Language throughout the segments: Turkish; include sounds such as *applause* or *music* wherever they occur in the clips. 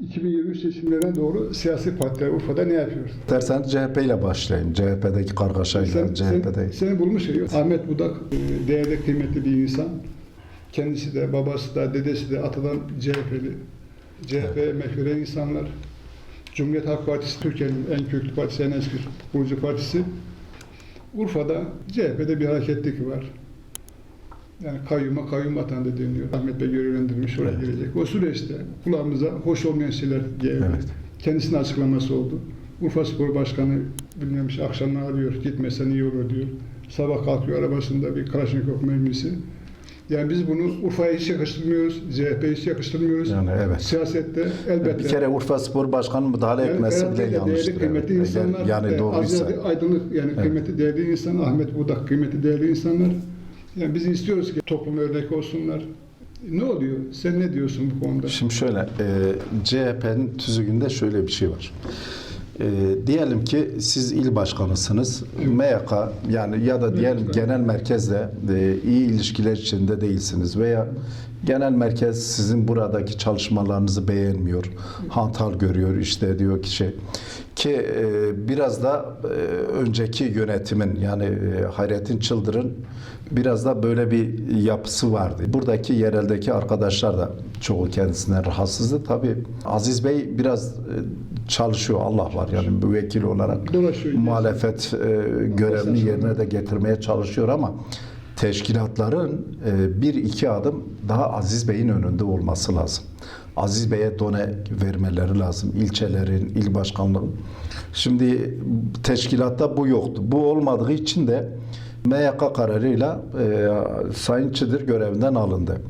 2023 seçimlerine doğru siyasi partiler Urfa'da ne yapıyor? Dersen CHP ile başlayın. CHP'deki kargaşayla, Sen, sen, CHP'de. seni bulmuş ya. Ahmet Budak e, değerli kıymetli bir insan. Kendisi de, babası da, dedesi de atadan CHP'li. CHP'ye mefkure insanlar. Cumhuriyet Halk Partisi Türkiye'nin en köklü partisi, en eski kurucu partisi. Urfa'da CHP'de bir hareketlik var. Yani kayyuma kayyum atandı deniyor. Ahmet Bey görevlendirilmiş, oraya Evet. gelecek. O süreçte kulağımıza hoş olmayan şeyler geldi. Evet. Kendisinin açıklaması oldu. Urfa Spor Başkanı bilmem işte akşamlar arıyor, gitmesen iyi olur diyor. Sabah kalkıyor arabasında bir Kalashnikov mermisi. Yani biz bunu Urfa'ya hiç yakıştırmıyoruz, CHP'ye hiç yakıştırmıyoruz. Yani evet. Siyasette elbette. Bir kere Urfa Spor Başkanı müdahale Yani etmesi bile yanlıştır. Değerli, kıymetli evet. insanlar, yani e, doğruysa. Aydınlık yani kıymetli değerli insan, Ahmet Budak kıymetli değerli insanlar. Yani biz istiyoruz ki toplum örnek olsunlar. Ne oluyor? Sen ne diyorsun bu konuda? Şimdi şöyle, e, CHP'nin tüzüğünde şöyle bir şey var. E, diyelim ki siz il başkanısınız, MYK yani ya da diyelim Evet. genel merkezle e, iyi ilişkiler içinde değilsiniz veya genel merkez sizin buradaki çalışmalarınızı beğenmiyor, hantal görüyor işte diyor ki şey ki e, biraz da e, önceki yönetimin yani e, Hayrettin Çıldır'ın biraz da böyle bir yapısı vardı. Buradaki yereldeki arkadaşlar da çoğu kendisinden rahatsızdı. Tabii Aziz Bey biraz e, çalışıyor Allah var yani müvekkil olarak Dolaşıyor. muhalefet e, görevini yerine de getirmeye çalışıyor ama teşkilatların e, bir iki adım daha Aziz Bey'in önünde olması lazım. Aziz Bey'e done vermeleri lazım. İlçelerin, il başkanlığı. Şimdi teşkilatta bu yoktu. Bu olmadığı için de MYK kararıyla e, Sayın Çıdır görevinden alındı.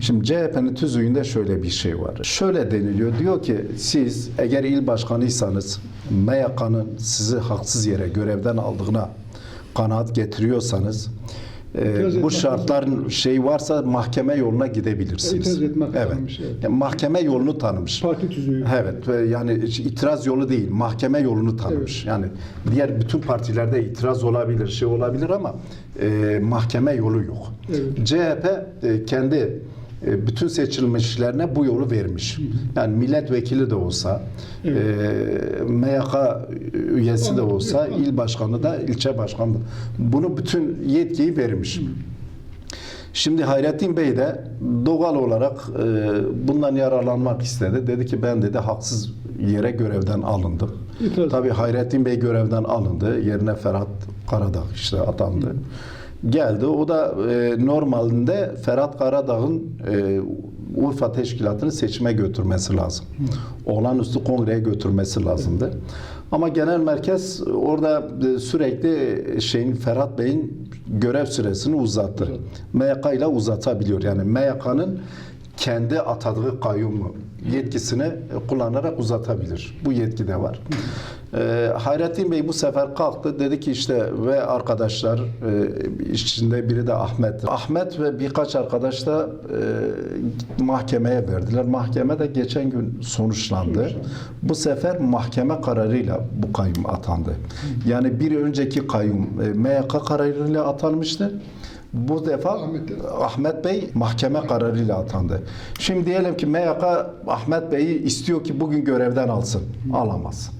Şimdi CHP'nin tüzüğünde şöyle bir şey var. Şöyle deniliyor. Diyor ki siz eğer il başkanıysanız MYK'nın sizi haksız yere görevden aldığına kanaat getiriyorsanız e, İtiraz bu şartların şey varsa mahkeme yoluna gidebilirsiniz. İtiraz etmek evet. tanımış, evet. Yani mahkeme yolunu tanımış. Parti tüzüğü. Evet ve yani itiraz yolu değil mahkeme yolunu tanımış. Yani diğer bütün partilerde itiraz olabilir şey olabilir ama e, mahkeme yolu yok. Evet. CHP e, kendi bütün seçilmişlerine bu yolu vermiş. Yani milletvekili de olsa, e, MYK üyesi de olsa, il başkanı da, ilçe başkanı da bunu bütün yetkiyi vermiş. Şimdi Hayrettin Bey de doğal olarak e, bundan yararlanmak istedi. Dedi ki ben dedi haksız yere görevden alındım. İtiraz. Tabii Hayrettin Bey görevden alındı. Yerine Ferhat Karadağ işte atandı. Geldi. O da e, normalinde Ferhat Karadağ'ın e, Urfa Teşkilatı'nı seçime götürmesi lazım. Olağanüstü kongreye götürmesi lazımdı. Ama genel merkez orada e, sürekli şeyin Ferhat Bey'in görev süresini uzattı. MYK ile uzatabiliyor. Yani MYK'nın kendi atadığı kayyumu yetkisini kullanarak uzatabilir. Bu yetki de var. Ee, Hayrettin Bey bu sefer kalktı dedi ki işte ve arkadaşlar e, içinde biri de Ahmet. Ahmet ve birkaç arkadaş da e, mahkemeye verdiler. Mahkeme de geçen gün. Sonuçlandı. Bu sefer mahkeme kararıyla bu kayyum atandı. Yani bir önceki kayyum e, MYK kararıyla atanmıştı. Bu defa Ahmet- Ahmet Bey mahkeme kararıyla atandı. Şimdi diyelim ki MYK Ahmet Bey'i istiyor ki bugün görevden alsın. Alamaz.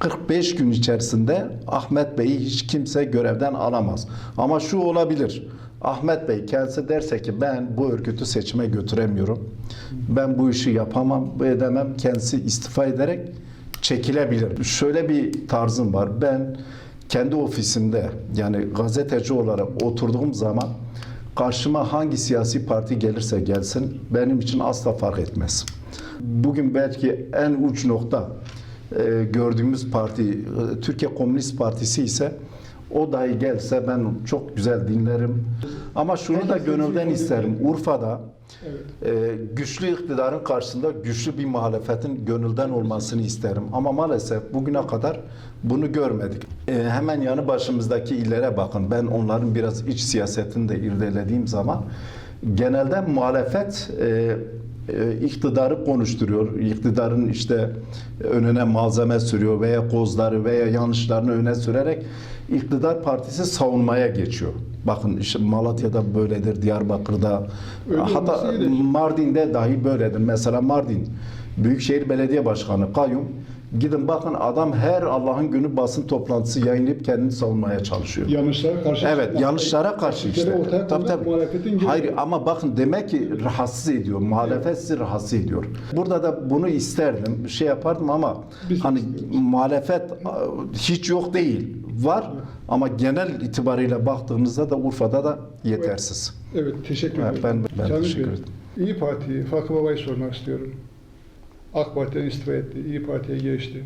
45 gün içerisinde Ahmet Bey'i hiç kimse görevden alamaz. Ama şu olabilir. Ahmet Bey kendisi derse ki ben bu örgütü seçime götüremiyorum. Ben bu işi yapamam, edemem. Kendisi istifa ederek çekilebilir. Şöyle bir tarzım var. Ben kendi ofisimde yani gazeteci olarak oturduğum zaman karşıma hangi siyasi parti gelirse gelsin benim için asla fark etmez. Bugün belki en uç nokta e, gördüğümüz parti e, Türkiye Komünist Partisi ise o dahi gelse ben çok güzel dinlerim. Ama şunu da gönülden isterim. Urfa'da Evet. e, güçlü iktidarın karşısında güçlü bir muhalefetin gönülden olmasını isterim. Ama maalesef bugüne kadar bunu görmedik. E, hemen yanı başımızdaki illere bakın. Ben onların biraz iç siyasetini de irdelediğim zaman genelde muhalefet e, e, iktidarı konuşturuyor. İktidarın işte önüne malzeme sürüyor veya kozları veya yanlışlarını öne sürerek iktidar partisi savunmaya geçiyor. Bakın işte Malatya'da böyledir, Diyarbakır'da Öyle hatta. Mardin'de dahi böyledir. Mesela Mardin Büyükşehir Belediye Başkanı kayyum gidin bakın adam her Allah'ın günü basın toplantısı yayınlayıp kendini savunmaya çalışıyor. Yanlışlara karşı Evet, yanlışlara karşı işte. ortaya Tabii, tabii. muhalefetin Hayır ama bakın demek ki rahatsız ediyor. Muhalefet sizi rahatsız ediyor. Burada da bunu isterdim, şey yapardım ama Biz hani istiyoruz. muhalefet hiç yok değil. Var ama genel itibariyle baktığımızda da Urfa'da da yetersiz. Evet, teşekkür Evet, ederim. ben- ben Kamil teşekkür ederim. İyi Parti'yi, Fakı Baba'yı sormak istiyorum. AK Parti'den istifa etti, İyi Parti'ye geçti.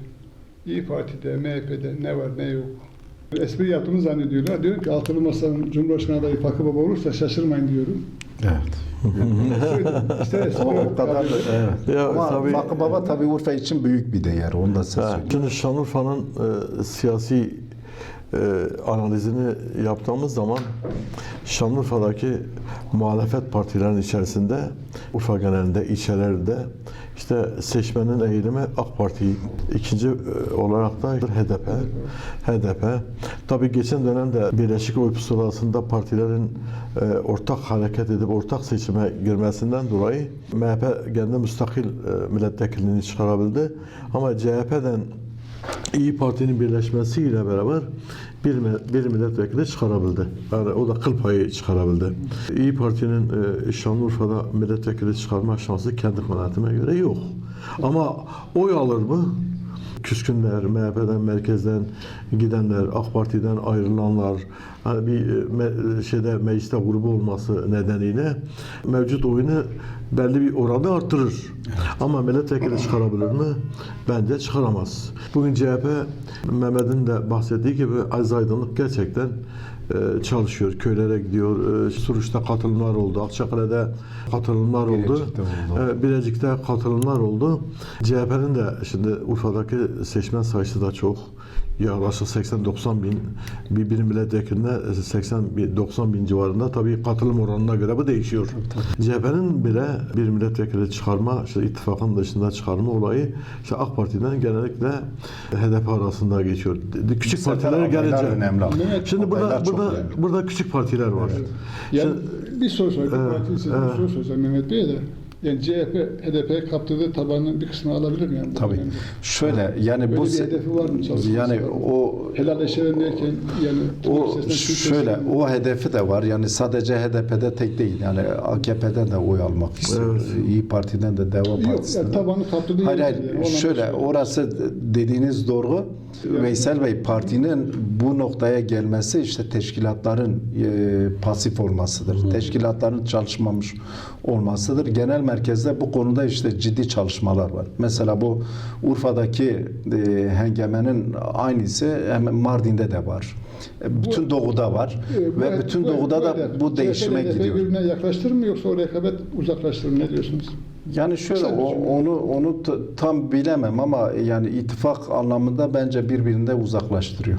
İyi Parti'de, MHP'de ne var ne yok. Espri yaptığımı zannediyorlar. Diyorum ki altılı masanın Cumhurbaşkanı adayı Fakı Baba olursa şaşırmayın diyorum. Evet. *laughs* İster espri O, kadar da, evet. Ya Ama tabii- Fakı Baba tabii Urfa için büyük bir değer. Onu da size söyleyeyim. Şimdi Şanlıurfa'nın e, siyasi e, analizini yaptığımız zaman Şanlıurfa'daki muhalefet partilerinin içerisinde Urfa genelinde, ilçelerde işte seçmenin eğilimi AK Parti, ikinci e, olarak da HDP. HDP. Tabii geçen dönemde Birleşik Oy Pusulası'nda partilerin e, ortak hareket edip ortak seçime girmesinden dolayı MHP kendi müstakil e, milletvekilliğini çıkarabildi. Ama CHP'den İyi Parti'nin birleşmesiyle beraber bir, bir milletvekili çıkarabildi. Yani o da kıl payı çıkarabildi. İyi Parti'nin e, Şanlıurfa'da milletvekili çıkarma şansı kendi kanaatime göre yok. Ama oy alır mı? Küskünler, MHP'den, merkezden gidenler, AK Parti'den ayrılanlar, hani bir e, şeyde mecliste grubu olması nedeniyle mevcut oyunu belli bir oranda arttırır. Ama milletvekili çıkarabilir mi? Bence çıkaramaz. Bugün CHP, Mehmet'in de bahsettiği gibi Aziz Aydınlık gerçekten çalışıyor. Köylere gidiyor. E, Suruç'ta katılımlar oldu. Akçakale'de katılımlar oldu. Bilecik'te oldu. E, Bilecik'te katılımlar oldu. CHP'nin de şimdi Urfa'daki seçmen sayısı da çok. Yaklaşık 80-90 bin bir, bir milletvekiline 80 bin 90 bin civarında tabii katılım oranına göre bu değişiyor. CHP'nin bile bir milletvekili çıkarma, işte ittifakın dışında çıkarma olayı işte AK Parti'den genellikle HDP arasında geçiyor. Küçük Bu sefer partiler adaylar gelince. önemli. Evet. Şimdi burada Adaylar çok burada önemli. burada küçük partiler var. Yani Şimdi- bir soru sorayım. Evet, Parti için bir soru soracağım Mehmet Bey'e de. Yani CHP, HDP'ye kaptırdığı tabanın bir kısmını alabilir mi? Yani Tabii. dönemde? Şöyle yani Böyle bu bir hedefi var mı çalışması yani o Helal eşeğin derken yani O şöyle o hedefi de var. Yani sadece HDP'de tek değil. Yani AKP'den de oy almak istiyor. Evet. İyi Parti'den de Deva Yok Partisi'nden. yani tabanı kaptırdığı Hayır hayır. yani. Şöyle orası dediğiniz doğru. Veysel Bey partinin bu noktaya gelmesi işte teşkilatların e, pasif olmasıdır. Teşkilatların çalışmamış olmasıdır. Genel merkezde bu konuda işte ciddi çalışmalar var. Mesela bu Urfa'daki e, hengemenin aynısı hemen Mardin'de de var. E, Bütün doğuda var bu- ve bütün bu- doğuda da hedef, bu değişime CHP gidiyor. birbirine yaklaştırır mı yoksa o rekabet uzaklaştırır mı? Ne diyorsunuz? Yani şöyle o- onu onu t- tam bilemem ama yani ittifak anlamında bence birbirinde uzaklaştırıyor.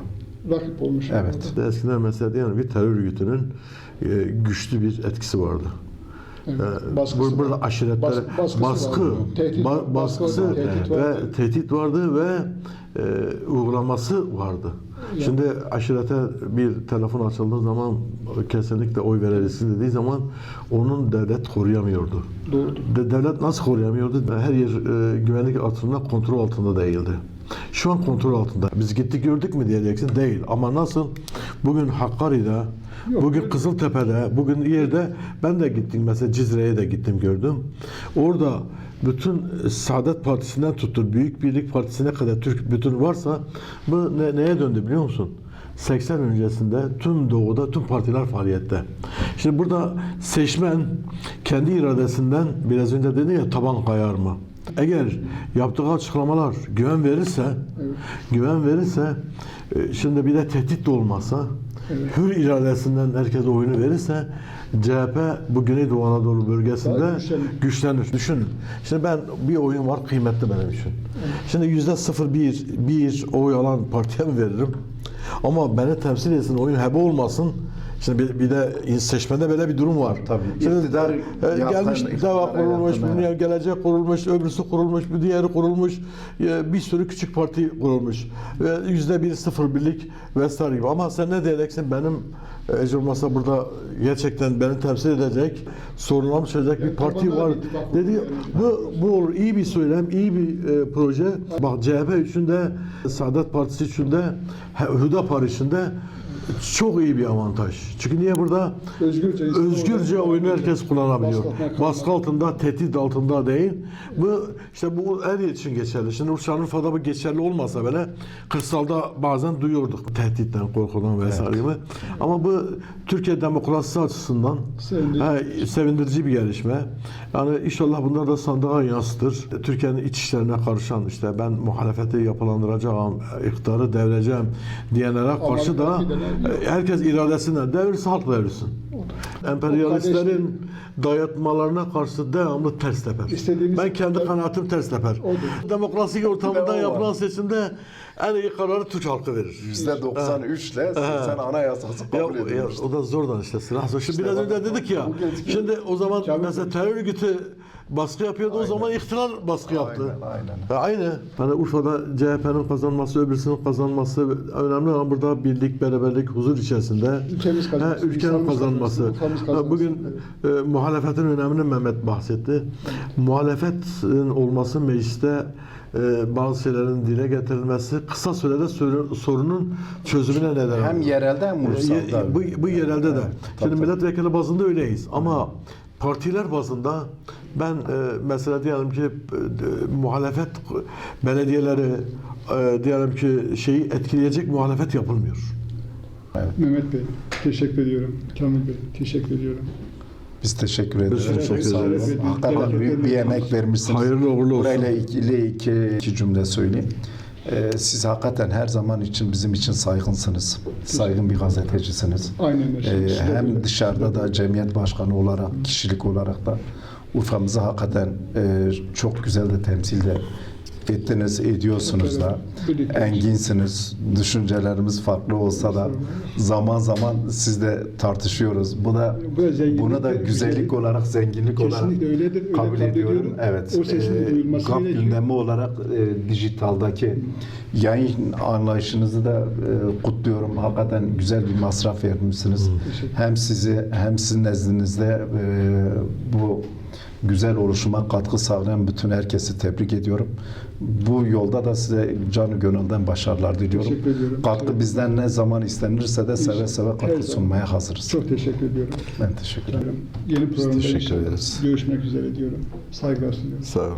Rakip olmuş. Evet. Eskiden mesela diyelim bir terör örgütünün e, güçlü bir etkisi vardı. Ee, Baskısı bur- burada var. aşiretler Bas- baskısı baskı, vardı. Tehdit- ba- baskı baskısı vardı, tehdit ve vardı. tehdit vardı ve e, uygulaması vardı. Yani- Şimdi aşirete bir telefon açıldığı zaman kesinlikle oy verilsin dediği zaman onun devlet koruyamıyordu. Doğrudur. De, devlet nasıl koruyamıyordu? Her yer e, güvenlik altında kontrol altında değildi. Şu an kontrol altında. Biz gittik gördük mü diyeceksin. Değil. Ama nasıl? Bugün Hakkari'de, Yok, bugün öyle- Kızıltepe'de, bugün yerde ben de gittim mesela Cizre'ye de gittim gördüm. Orada bütün e, Saadet Partisi'nden tuttu, Büyük Birlik Partisi'ne kadar Türk bütün varsa bu ne, neye döndü biliyor musun? 80 öncesinde tüm doğuda tüm partiler faaliyette. Şimdi burada seçmen kendi iradesinden biraz önce dedin ya taban kayar mı? Eğer yaptığı açıklamalar güven verirse, güven verirse, e, şimdi bir de tehdit de olmazsa, hür iradesinden herkes oyunu verirse, CHP bu Güneydoğu Anadolu bölgesinde güçlenir. güçlenir. Düşünün. Şimdi ben bir oyun var kıymetli benim için. Şimdi yüzde 0,1 bir oy alan partiye mi veririm? Ama beni temsil etsin, oyun hebe olmasın. Şimdi bir, bir de seçmende böyle bir durum var. Tabii. Şimdi, İktidar e, gelmiş iktidara deva kurulmuş, evet. gelecek kurulmuş, öbürsü kurulmuş, bir diğeri kurulmuş, e, bir sürü küçük parti kurulmuş. Ve yüzde bir, sıfır birlik vesaire gibi. Ama sen ne diyeceksin? Benim e, Ece olmasa burada gerçekten beni temsil edecek, sorunlarımı çözecek bir parti var. Dedi, bu, bu olur. iyi bir söylem, iyi bir e, proje. Bak CHP için de, Saadet Partisi için de, Hüdapar için de çok iyi bir avantaj. Çünkü niye burada Özgürce, özgürce oyunu herkes kullanabiliyor. Baskı altında tehdit altında değil. Bu işte bu her yer için geçerli. Şimdi Şanlıurfa'da bu geçerli olmasa bile kırsalda bazen duyuyorduk tehditten, korkudan vesaire gibi. Ama bu Türkiye demokrasisi açısından Sevindirici. he, sevindirici bir gelişme. Yani inşallah bunlar da sandığa yansıtır. Türkiye'nin iç işlerine karışan işte ben muhalefeti yapılandıracağım, iktidarı devireceğim diyenlere karşı da herkes iradesinden devirse halk devirsin. Emperyalistlerin dayatmalarına karşı devamlı ters teper. İstediğimiz- ben kendi kanaatim ters teper. Odur. Demokratik ortamında yapılan seçimde en iyi kararı Türk halkı verir. %93 ile sen anayasası Ya, kabul ya, edilmiş. o da zordan işte silah. Şimdi İşte biraz önce dedik ya. Şimdi o zaman mesela terör örgütü baskı yapıyordu. O zaman iktidar baskı yaptı. Aynen, aynen. Aynı. Hani Urfa'da CHP'nin kazanması, öbürsünün kazanması önemli ama burada birlik, beraberlik, huzur içerisinde Ülkemiz kazansın, Ha, ülkenin kazanması. Ha, kazansın. Bugün e, muhalefetin önemini Mehmet bahsetti. Muhalefetin olması mecliste e, bazı şeylerin dile getirilmesi kısa sürede sorun- sorunun çözümüne neden Hem olur. yerelde hem E, ulusalda. ye- bu, bu yerelde de. tabii, Şimdi tabii. milletvekili bazında öyleyiz ama partiler bazında ben e, mesela diyelim ki e, muhalefet belediyeleri e, diyelim ki şeyi etkileyecek muhalefet yapılmıyor. Mehmet Bey, teşekkür ediyorum. Kamil Bey, teşekkür ediyorum. Biz teşekkür ederiz. teşekkür Sağ olun. ederiz. Hakikaten büyük bir emek vermişsiniz. Hayırlı uğurlu olsun. Burayla ilgili iki, iki cümle söyleyeyim. Ee, siz hakikaten her zaman için bizim için saygınsınız. Saygın bir gazetecisiniz. Aynen öyle. Ee, hem dışarıda da cemiyet başkanı olarak, kişilik olarak da Urfa'mızı hakikaten e, çok güzel de temsil de ettiniz, ediyorsunuz da. Enginsiniz. Düşüncelerimiz farklı olsa da zaman zaman sizle tartışıyoruz. Bu da bunu da güzellik olarak, zenginlik olarak öyledir. Öyle kabul ediyorum. Evet. O sesin duyulması GAP gündemi olarak e, dijitaldaki yayın anlayışınızı da e, kutluyorum. Hakikaten güzel bir masraf. Teşekkür Hem sizi hem sizin nezdinizde e, bu güzel oluşuma katkı sağlayan bütün herkesi tebrik ediyorum. Bu yolda da size canı gönülden başarılar diliyorum. Teşekkür ediyorum. Katkı bizden ne zaman istenirse de seve seve katkı sunmaya hazırız. Çok teşekkür ediyorum. Ben teşekkür ederim. Yeni programda teşekkür inşallah ederiz. görüşmek üzere diyorum. Saygılar sunuyorum. Sağ olun.